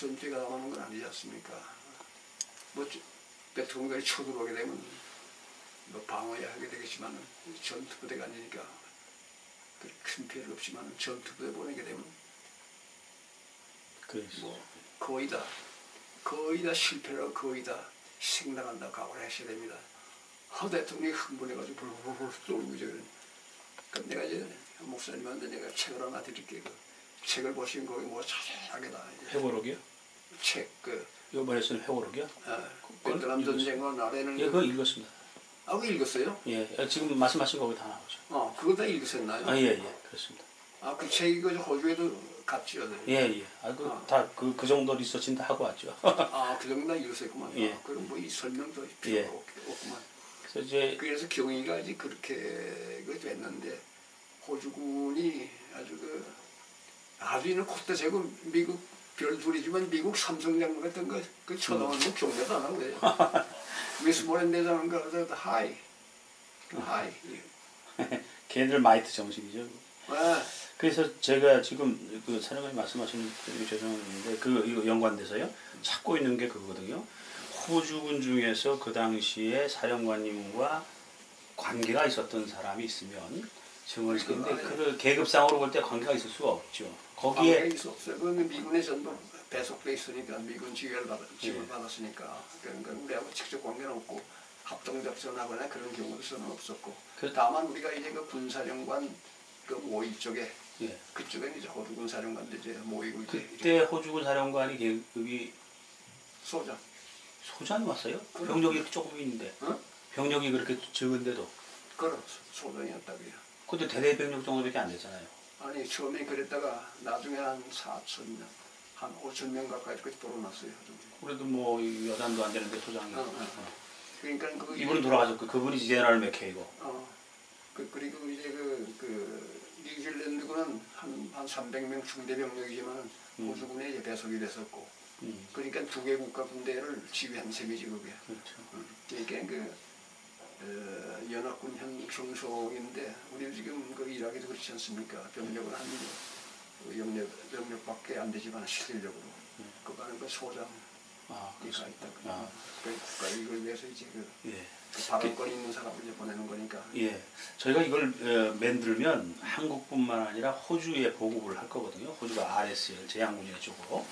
건 아니지 않습니까? 뭐 저- 베트남까지 쳐들어오게 되면 뭐 방어해야 하게 되겠지만 전투부대가 아니니까 그큰 피해는 없지만 전투부대 보내게 되면 뭐 거의 다 거의 다 실패라고 거의 다 생나간다 각오를 하셔야 됩니다. 하 대통령이 흥분해가지고 불불불 쏘는 거죠. 그 내가 이제 목사님한테 내가 책을 하나 드릴게 그 책을 보시면 거기 뭐 자세하게 다 회고록이요? 책그 이거 말했으면 회고록이요? 아, 베트남 전쟁과 나라는 예, 그거 읽었습니다. 아, 그거 읽었어요? 예, 지금 말씀하신 거기 다 나오죠. 어, 그거 다 읽으셨나요? 아, 예, 예, 그렇습니다. 아, 그 책이 그 호주에도 갔지요. 네. 예, 예. 아, 그, 아. 다, 그, 그 정도 리서치는 다 하고 왔죠. 아, 그 정도 읽으셨구만. 예. 아, 그럼 뭐 이 설명도 필요 예. 없, 없구만. 그래서 이제, 그래서 경위가 이제 그렇게 그 됐는데 호주군이 아주 그 아주 있는 콧대 제고 미국 별 둘이지만 미국 삼성장 같은 거그 쳐다보는 거 경계도 안 하고 그래요. 웨스모렌 대장인가 그래서 하이 하이 걔들 마이트 정신이죠. 아, 그래서 제가 지금 그 사령관님 말씀하신 그 죄송한데 그 이거 연관돼서요 찾고 있는 게 그거거든요. 호주군 중에서 그 당시에 사령관님과 관계가 있었던 사람이 있으면 증언을 했는데 그 계급상으로 볼 때 관계가 있을 수가 없죠. 거기에. 그건 미군에 전부 배속돼 있으니까 미군 지휘를 받, 지휘를 예. 받았으니까 그러니까 우리하고 직접 관계는 없고 합동 작전하거나 그런 경우는 없었고 그- 다만 우리가 이제 그 군사령관 그 모의 쪽에 예. 그쪽에 이제 호주군 사령관들 이제 모이고 이제 그때 호주군 사령관이 계급이 소장 소장이 왔어요? 그럼. 병력이 이렇게 조금 있는데 어? 병력이 그렇게 적은데도 그런 소- 소장이었다고요. 근데 대대 병력 정도밖에 안 되잖아요. 아니 처음에 그랬다가 나중에 한 4천 명, 한 5천 명 가까이까지 돌아났어요. 그래도 뭐 여단도 안 되는데 소장이. 어, 어. 그러니까 그 이분은 돌아가셨고 그분이 제너럴 맥케이고. 어, 그, 그리고 이제 그, 그, 뉴질랜드군은 한, 한 300명 중대 병력이지만 음. 호주군에 이제 배속이 됐었고, 음, 그러니까 두 개 국가 군대를 지휘한 셈이지, 그게. 그렇죠. 음. 그러니까 그, 어, 연합군 형성소인데, 우리 지금 그 일하기도 그렇지 않습니까? 병력은 한, 그 영역, 영역밖에 안 되지만 실질적으로. 음. 그거는 그 소장이 아, 가 그렇습니다. 있다. 아, 그 국가 이걸 위해서 이제 그, 예. 그 발언권 있는 사람을 이제 보내는 거니까. 예. 저희가 이걸 어, 만들면 한국뿐만 아니라 호주에 보급을 할 거거든요. 호주가 RSL 제양군의 쪽으로.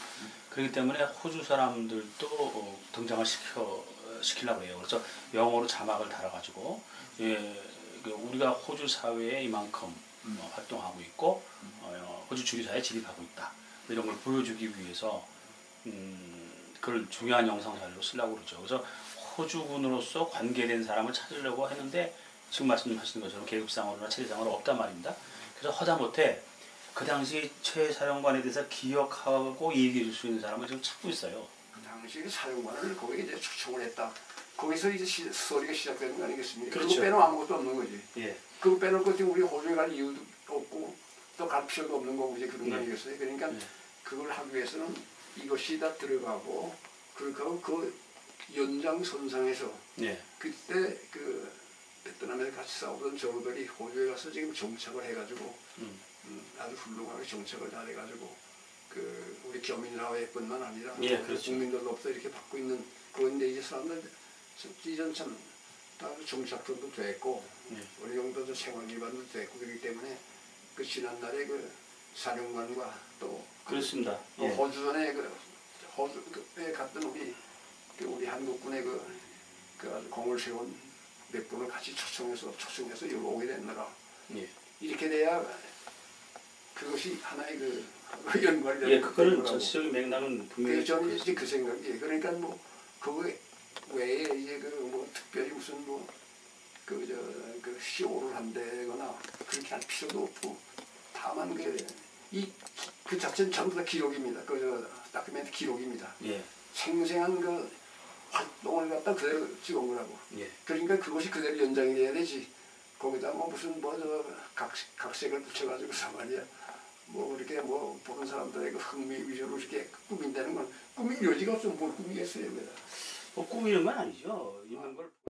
그렇기 때문에 호주 사람들도 어, 등장을 시켜 시키려고 해요. 그래서 영어로 자막을 달아가지고 예, 그 우리가 호주 사회에 이만큼 어, 활동하고 있고 어, 호주 주류사에 진입하고 있다. 이런 걸 보여주기 위해서 음, 그걸 중요한 영상 자료로 쓰려고 그러죠. 그래서 호주군으로서 관계된 사람을 찾으려고 했는데 지금 말씀하신 것처럼 계급상으로나 체제상으로 없단 말입니다. 그래서 허다못해 그 당시 최 사령관에 대해서 기억하고 얘기해 줄 수 있는 사람을 지금 찾고 있어요. 그 당시 사령관을 거기에 이제 초청을 했다. 거기서 이제 시, 소리가 시작되는 거 아니겠습니까? 그렇죠. 그거 빼놓으면 아무것도 없는 거지. 예. 그거 빼놓을 것 우리 호주에 갈 이유도 없고 또 갈 필요도 없는 거고 이제 그런 거 예. 아니겠어요? 그러니까 예. 그걸 하기 위해서는 이것이 다 들어가고 그러니까 그 연장선상에서 예. 그때 그 베트남에서 같이 싸우던 저들이 호주에 가서 지금 정착을 해가지고 음. 음, 아주 훌륭하게 정책을 잘 해가지고 그 우리 교민사회뿐만 아니라 예, 그렇죠. 국민들로부터 이렇게 받고 있는 그런데 이제 사람들 이전 참다 정착도 됐고 예. 어느 정도 좀 생활 기반도 됐고 그렇기 때문에 그 지난날에 그 사령관과 또 그렇습니다. 그 예. 호주전에 그 호주에 갔던 우리 그 우리 한국군의 그, 그 공을 세운 몇 분을 같이 초청해서 초청해서 여기 오게 됐느라 예. 이렇게 돼야 그것이 하나의 그 연관이 예, 되는 그거는. 전체적인 맥락은 분명히 저는 이제 그 생각이 그러니까 뭐 그거 외에 이제 그 뭐 특별히 무슨 뭐 그저그 쇼를 한다거나 그렇게 할 필요도 없고 다만 그이그 자체는 전부 다 기록입니다. 그저 다큐멘트 기록입니다. 예. 생생한 그 활동을 갖다 그대로 찍은 거라고. 예. 그러니까 그것이 그대로 연장이 돼야 되지. 거기다 뭐 무슨 뭐저 각색을 붙여가지고서 말이야. 뭐 이렇게 뭐 보는 사람들의 그 흥미 위주로 이렇게 꾸민다는 건 꾸밀 여지가 없으면 뭘 꾸미겠어요. 뭐 꾸미는 건 아니죠. 있는 걸